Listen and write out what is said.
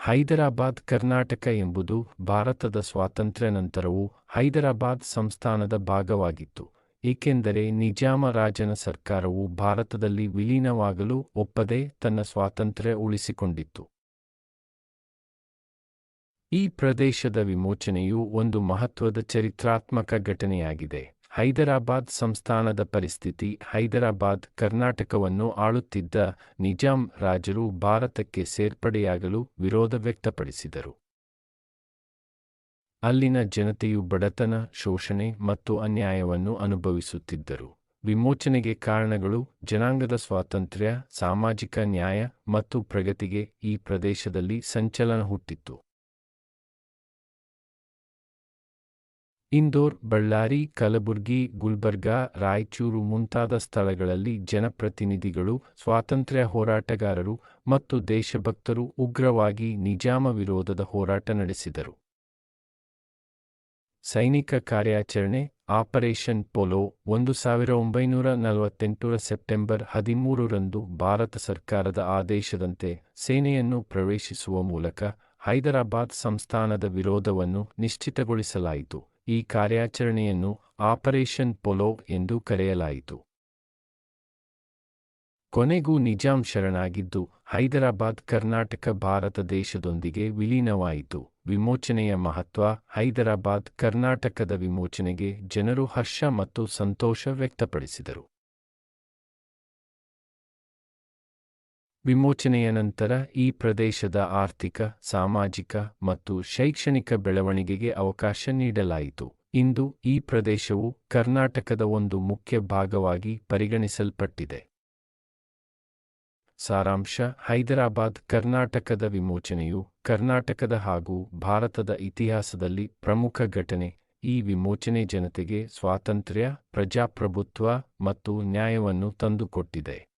ಹೈದರಾಬಾದ್ ಕರ್ನಾಟಕ ಎಂಬುದು ಭಾರತದ ಸ್ವಾತಂತ್ರ್ಯ ನಂತರವೂ ಹೈದರಾಬಾದ್ ಸಂಸ್ಥಾನದ ಭಾಗವಾಗಿತ್ತು, ಏಕೆಂದರೆ ನಿಜಾಮ ರಾಜನ ಸರ್ಕಾರವು ಭಾರತದಲ್ಲಿ ವಿಲೀನವಾಗಲು ಒಪ್ಪದೆ ತನ್ನ ಸ್ವಾತಂತ್ರ್ಯ ಉಳಿಸಿಕೊಂಡಿತ್ತು. ಈ ಪ್ರದೇಶದ ವಿಮೋಚನೆಯು ಒಂದು ಮಹತ್ವದ ಚರಿತ್ರಾತ್ಮಕ ಘಟನೆಯಾಗಿದೆ. ಹೈದರಾಬಾದ್ ಸಂಸ್ಥಾನದ ಪರಿಸ್ಥಿತಿ, ಹೈದರಾಬಾದ್ ಕರ್ನಾಟಕವನ್ನು ಆಳುತ್ತಿದ್ದ ನಿಜಾಂ ರಾಜರು ಭಾರತಕ್ಕೆ ಸೇರ್ಪಡೆಯಾಗಲು ವಿರೋಧ ವ್ಯಕ್ತಪಡಿಸಿದರು. ಅಲ್ಲಿನ ಜನತೆಯು ಬಡತನ, ಶೋಷಣೆ ಮತ್ತು ಅನ್ಯಾಯವನ್ನು ಅನುಭವಿಸುತ್ತಿದ್ದರು. ವಿಮೋಚನೆಗೆ ಕಾರಣಗಳು ಜನಾಂಗದ ಸ್ವಾತಂತ್ರ್ಯ, ಸಾಮಾಜಿಕ ನ್ಯಾಯ ಮತ್ತು ಪ್ರಗತಿಗೆ ಈ ಪ್ರದೇಶದಲ್ಲಿ ಸಂಚಲನ ಹುಟ್ಟಿತ್ತು. ಇಂದೋರ್, ಬಳ್ಳಾರಿ, ಕಲಬುರ್ಗಿ, ಗುಲ್ಬರ್ಗಾ, ರಾಯಚೂರು ಮುಂತಾದ ಸ್ಥಳಗಳಲ್ಲಿ ಜನಪ್ರತಿನಿಧಿಗಳು, ಸ್ವಾತಂತ್ರ್ಯ ಹೋರಾಟಗಾರರು ಮತ್ತು ದೇಶಭಕ್ತರು ಉಗ್ರವಾಗಿ ನಿಜಾಮ ವಿರೋಧದ ಹೋರಾಟ ನಡೆಸಿದರು. ಸೈನಿಕ ಕಾರ್ಯಾಚರಣೆ ಆಪರೇಷನ್ ಪೊಲೋ ಒಂದು ಸಾವಿರ ಒಂಬೈನೂರ ನಲವತ್ತೆಂಟರ ಸೆಪ್ಟೆಂಬರ್ ಹದಿಮೂರರಂದು ಭಾರತ ಸರ್ಕಾರದ ಆದೇಶದಂತೆ ಸೇನೆಯನ್ನು ಪ್ರವೇಶಿಸುವ ಮೂಲಕ ಹೈದರಾಬಾದ್ ಸಂಸ್ಥಾನದ ವಿರೋಧವನ್ನು ನಿಶ್ಚಿತಗೊಳಿಸಲಾಯಿತು. ಈ ಕಾರ್ಯಾಚರಣೆಯನ್ನು ಆಪರೇಷನ್ ಪೊಲೋ ಎಂದು ಕರೆಯಲಾಯಿತು. ಕೊನೆಗೂ ನಿಜಾಂ ಶರಣಾಗಿದ್ದು, ಹೈದರಾಬಾದ್ ಕರ್ನಾಟಕ ಭಾರತ ದೇಶದೊಂದಿಗೆ ವಿಲೀನವಾಯಿತು. ವಿಮೋಚನೆಯ ಮಹತ್ವ, ಹೈದರಾಬಾದ್ ಕರ್ನಾಟಕದ ವಿಮೋಚನೆಗೆ ಜನರು ಹರ್ಷ ಮತ್ತು ಸಂತೋಷ ವ್ಯಕ್ತಪಡಿಸಿದರು. ವಿಮೋಚನೆಯ ನಂತರ ಈ ಪ್ರದೇಶದ ಆರ್ಥಿಕ, ಸಾಮಾಜಿಕ ಮತ್ತು ಶೈಕ್ಷಣಿಕ ಬೆಳವಣಿಗೆಗೆ ಅವಕಾಶ ನೀಡಲಾಯಿತು. ಇಂದು ಈ ಪ್ರದೇಶವು ಕರ್ನಾಟಕದ ಒಂದು ಮುಖ್ಯ ಭಾಗವಾಗಿ ಪರಿಗಣಿಸಲ್ಪಟ್ಟಿದೆ. ಸಾರಾಂಶ, ಹೈದರಾಬಾದ್, ಕರ್ನಾಟಕದ ವಿಮೋಚನೆಯು ಕರ್ನಾಟಕದ ಹಾಗೂ ಭಾರತದ ಇತಿಹಾಸದಲ್ಲಿ ಪ್ರಮುಖ ಘಟನೆ. ಈ ವಿಮೋಚನೆ ಜನತೆಗೆ ಸ್ವಾತಂತ್ರ್ಯ, ಪ್ರಜಾಪ್ರಭುತ್ವ ಮತ್ತು ನ್ಯಾಯವನ್ನು ತಂದುಕೊಟ್ಟಿದೆ.